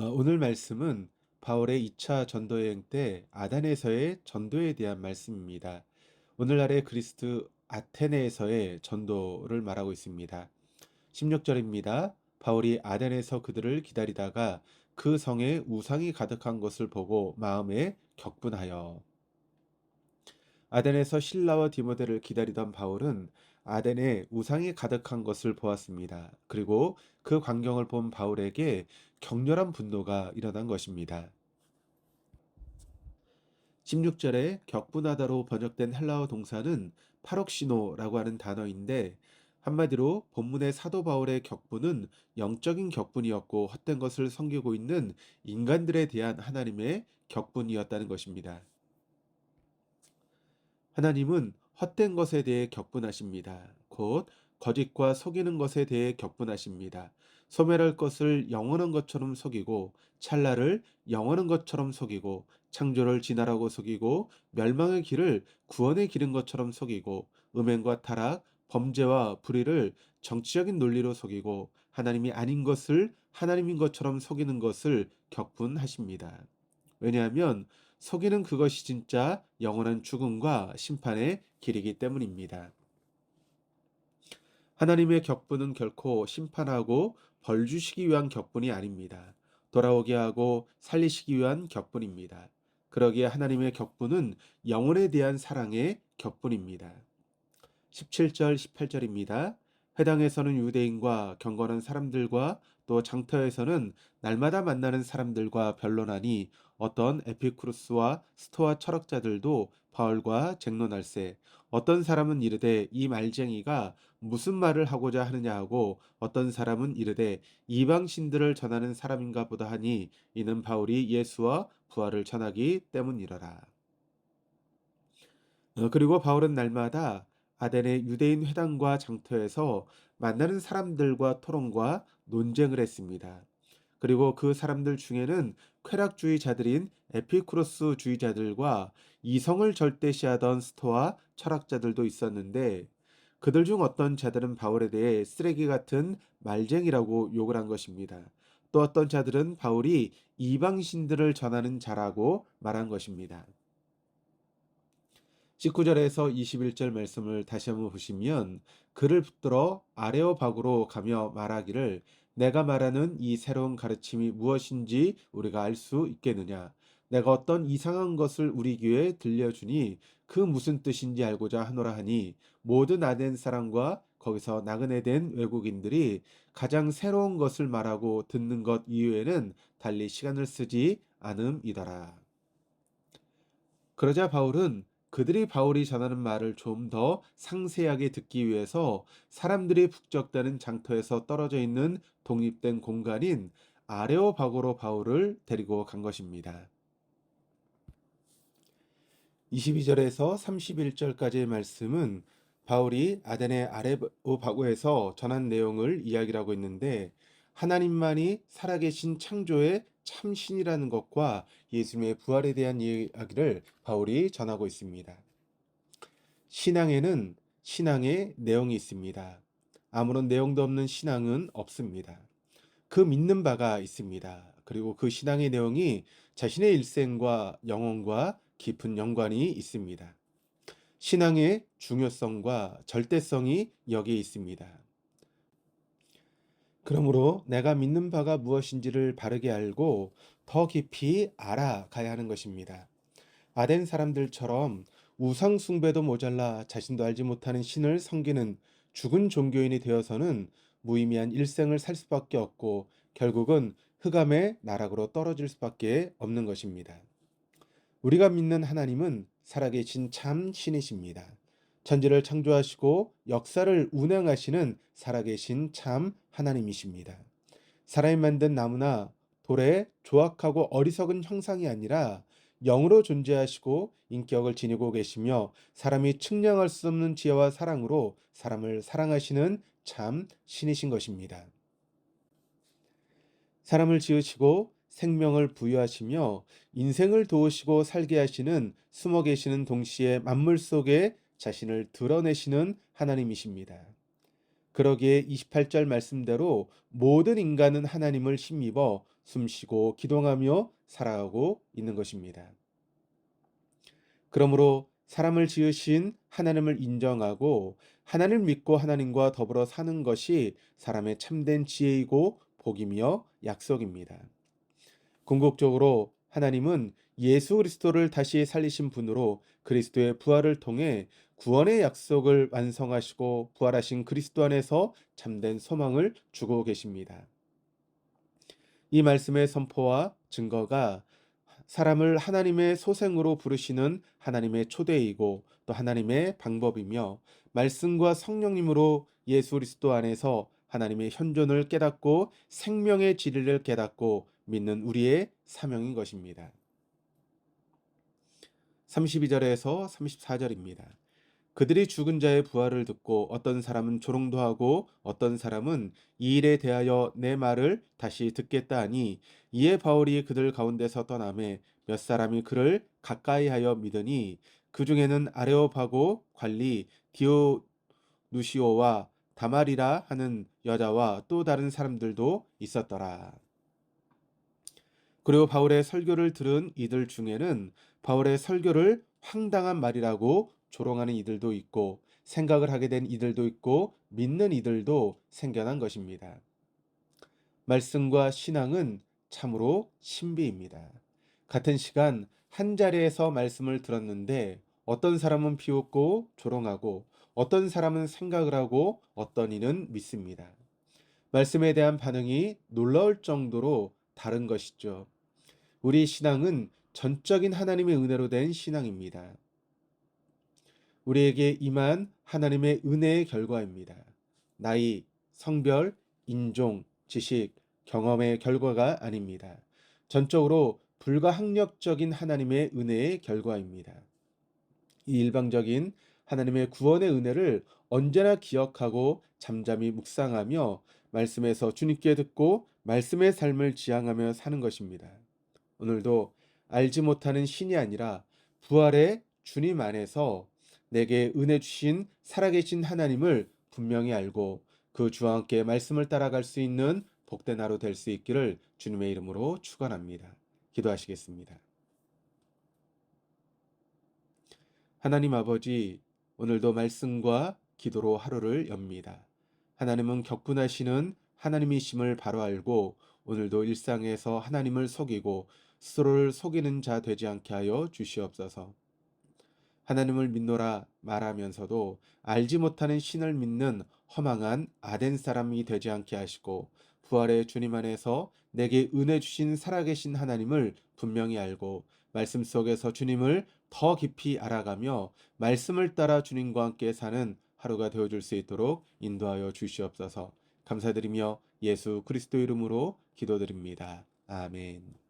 어, 오늘 말씀은 바울의 2차 전도 여행 때 아단에서의 전도에 대한 말씀입니다. 오늘날의 그리스도 아테네에서의 전도를 말하고 있습니다. 16절입니다. 바울이 아덴에서 그들을 기다리다가 그 성에 우상이 가득한 것을 보고 마음에 격분하여 아덴에서 신라와 디모데를 기다리던 바울은 아덴에 우상이 가득한 것을 보았습니다. 그리고 그 광경을 본 바울에게 격렬한 분노가 일어난 것입니다. 16절에 격분하다로 번역된 헬라어 동사는 파록시노라고 하는 단어인데 한마디로 본문의 사도 바울의 격분은 영적인 격분이었고 헛된 것을 섬기고 있는 인간들에 대한 하나님의 격분이었다는 것입니다. 하나님은 헛된 것에 대해 격분하십니다. 곧 거짓과 속이는 것에 대해 격분하십니다. 소멸할 것을 영원한 것처럼 속이고 찰나를 영원한 것처럼 속이고 창조를 진화라고 속이고 멸망의 길을 구원의 길인 것처럼 속이고 음행과 타락, 범죄와 불의를 정치적인 논리로 속이고 하나님이 아닌 것을 하나님인 것처럼 속이는 것을 격분하십니다. 왜냐하면 속이는 그것이 진짜 영원한 죽음과 심판의 길이기 때문입니다. 하나님의 격분은 결코 심판하고 벌 주시기 위한 격분이 아닙니다. 돌아오게 하고 살리시기 위한 격분입니다. 그러기에 하나님의 격분은 영혼에 대한 사랑의 격분입니다. 17절, 18절입니다. 회당에서는 유대인과 경건한 사람들과 또 장터에서는 날마다 만나는 사람들과 변론하니 어떤 에피쿠루스와 스토아 철학자들도 바울과 쟁론할세 어떤 사람은 이르되 이 말쟁이가 무슨 말을 하고자 하느냐 하고 어떤 사람은 이르되 이방 신들을 전하는 사람인가 보다 하니 이는 바울이 예수와 부활을 전하기 때문이러라. 어, 그리고 바울은 날마다 아덴의 유대인 회당과 장터에서 만나는 사람들과 토론과 논쟁을 했습니다. 그리고 그 사람들 중에는 쾌락주의자들인 에피쿠로스주의자들과 이성을 절대시하던 스토아 철학자들도 있었는데 그들 중 어떤 자들은 바울에 대해 쓰레기 같은 말쟁이라고 욕을 한 것입니다. 또 어떤 자들은 바울이 이방신들을 전하는 자라고 말한 것입니다. 19절에서 21절 말씀을 다시 한번 보시면 그를 붙들어 아레오박으로 가며 말하기를 내가 말하는 이 새로운 가르침이 무엇인지 우리가 알 수 있겠느냐 내가 어떤 이상한 것을 우리 귀에 들려주니 그 무슨 뜻인지 알고자 하노라 하니 모든 아덴 사람과 거기서 나그네 된 외국인들이 가장 새로운 것을 말하고 듣는 것 이외에는 달리 시간을 쓰지 않음이더라. 그러자 바울은 그들이 바울이 전하는 말을 좀 더 상세하게 듣기 위해서 사람들이 북적다는 장터에서 떨어져 있는 독립된 공간인 아레오바고로 바울을 데리고 간 것입니다. 22절에서 31절까지의 말씀은 바울이 아덴의 아레오바고에서 전한 내용을 이야기하고 있는데 하나님만이 살아계신 창조의 참신이라는 것과 예수님의 부활에 대한 이야기를 바울이 전하고 있습니다. 신앙에는 신앙의 내용이 있습니다. 아무런 내용도 없는 신앙은 없습니다. 그 믿는 바가 있습니다. 그리고 그 신앙의 내용이 자신의 일생과 영혼과 깊은 연관이 있습니다. 신앙의 중요성과 절대성이 여기에 있습니다. 그러므로 내가 믿는 바가 무엇인지를 바르게 알고 더 깊이 알아가야 하는 것입니다. 아덴 사람들처럼 우상 숭배도 모자라 자신도 알지 못하는 신을 섬기는 죽은 종교인이 되어서는 무의미한 일생을 살 수밖에 없고 결국은 흑암의 나락으로 떨어질 수밖에 없는 것입니다. 우리가 믿는 하나님은 살아계신 참 신이십니다. 천지를 창조하시고 역사를 운행하시는 살아계신 참 하나님이십니다. 사람이 만든 나무나 돌의 조악하고 어리석은 형상이 아니라 영으로 존재하시고 인격을 지니고 계시며 사람이 측량할 수 없는 지혜와 사랑으로 사람을 사랑하시는 참 신이신 것입니다. 사람을 지으시고 생명을 부여하시며 인생을 도우시고 살게 하시는 숨어 계시는 동시에 만물 속에 자신을 드러내시는 하나님이십니다. 그러기에 28절 말씀대로 모든 인간은 하나님을 힘입어 숨쉬고 기동하며 살아가고 있는 것입니다. 그러므로 사람을 지으신 하나님을 인정하고 하나님을 믿고 하나님과 더불어 사는 것이 사람의 참된 지혜이고 복이며 약속입니다. 궁극적으로 하나님은 예수 그리스도를 다시 살리신 분으로 그리스도의 부활을 통해 구원의 약속을 완성하시고 부활하신 그리스도 안에서 참된 소망을 주고 계십니다. 이 말씀의 선포와 증거가 사람을 하나님의 소생으로 부르시는 하나님의 초대이고 또 하나님의 방법이며 말씀과 성령님으로 예수 그리스도 안에서 하나님의 현존을 깨닫고 생명의 진리를 깨닫고 믿는 우리의 사명인 것입니다. 32절에서 34절입니다. 그들이 죽은 자의 부활을 듣고 어떤 사람은 조롱도 하고 어떤 사람은 이 일에 대하여 내 말을 다시 듣겠다 하니 이에 바울이 그들 가운데서 떠남에 몇 사람이 그를 가까이하여 믿으니 그 중에는 아레오파고 관리 디오누시오와 다말이라 하는 여자와 또 다른 사람들도 있었더라. 그리고 바울의 설교를 들은 이들 중에는 바울의 설교를 황당한 말이라고 조롱하는 이들도 있고 생각을 하게 된 이들도 있고 믿는 이들도 생겨난 것입니다. 말씀과 신앙은 참으로 신비입니다. 같은 시간 한 자리에서 말씀을 들었는데 어떤 사람은 비웃고 조롱하고 어떤 사람은 생각을 하고 어떤 이는 믿습니다. 말씀에 대한 반응이 놀라울 정도로 다른 것이죠. 우리 신앙은 전적인 하나님의 은혜로 된 신앙입니다. 우리에게 임한 하나님의 은혜의 결과입니다. 나이, 성별, 인종, 지식, 경험의 결과가 아닙니다. 전적으로 불가항력적인 하나님의 은혜의 결과입니다. 이 일방적인 하나님의 구원의 은혜를 언제나 기억하고 잠잠히 묵상하며 말씀에서 주님께 듣고 말씀의 삶을 지향하며 사는 것입니다. 오늘도 알지 못하는 신이 아니라 부활의 주님 안에서 내게 은혜 주신 살아계신 하나님을 분명히 알고 그 주와 함께 말씀을 따라갈 수 있는 복된 하루 될 수 있기를 주님의 이름으로 축원합니다. 기도하시겠습니다. 하나님 아버지 오늘도 말씀과 기도로 하루를 엽니다. 하나님은 격분하시는 하나님이심을 바로 알고 오늘도 일상에서 하나님을 속이고 스스로를 속이는 자 되지 않게 하여 주시옵소서. 하나님을 믿노라 말하면서도 알지 못하는 신을 믿는 허망한 아덴 사람이 되지 않게 하시고 부활의 주님 안에서 내게 은혜 주신 살아계신 하나님을 분명히 알고 말씀 속에서 주님을 더 깊이 알아가며 말씀을 따라 주님과 함께 사는 하루가 되어줄 수 있도록 인도하여 주시옵소서 감사드리며 예수 그리스도 이름으로 기도드립니다. 아멘.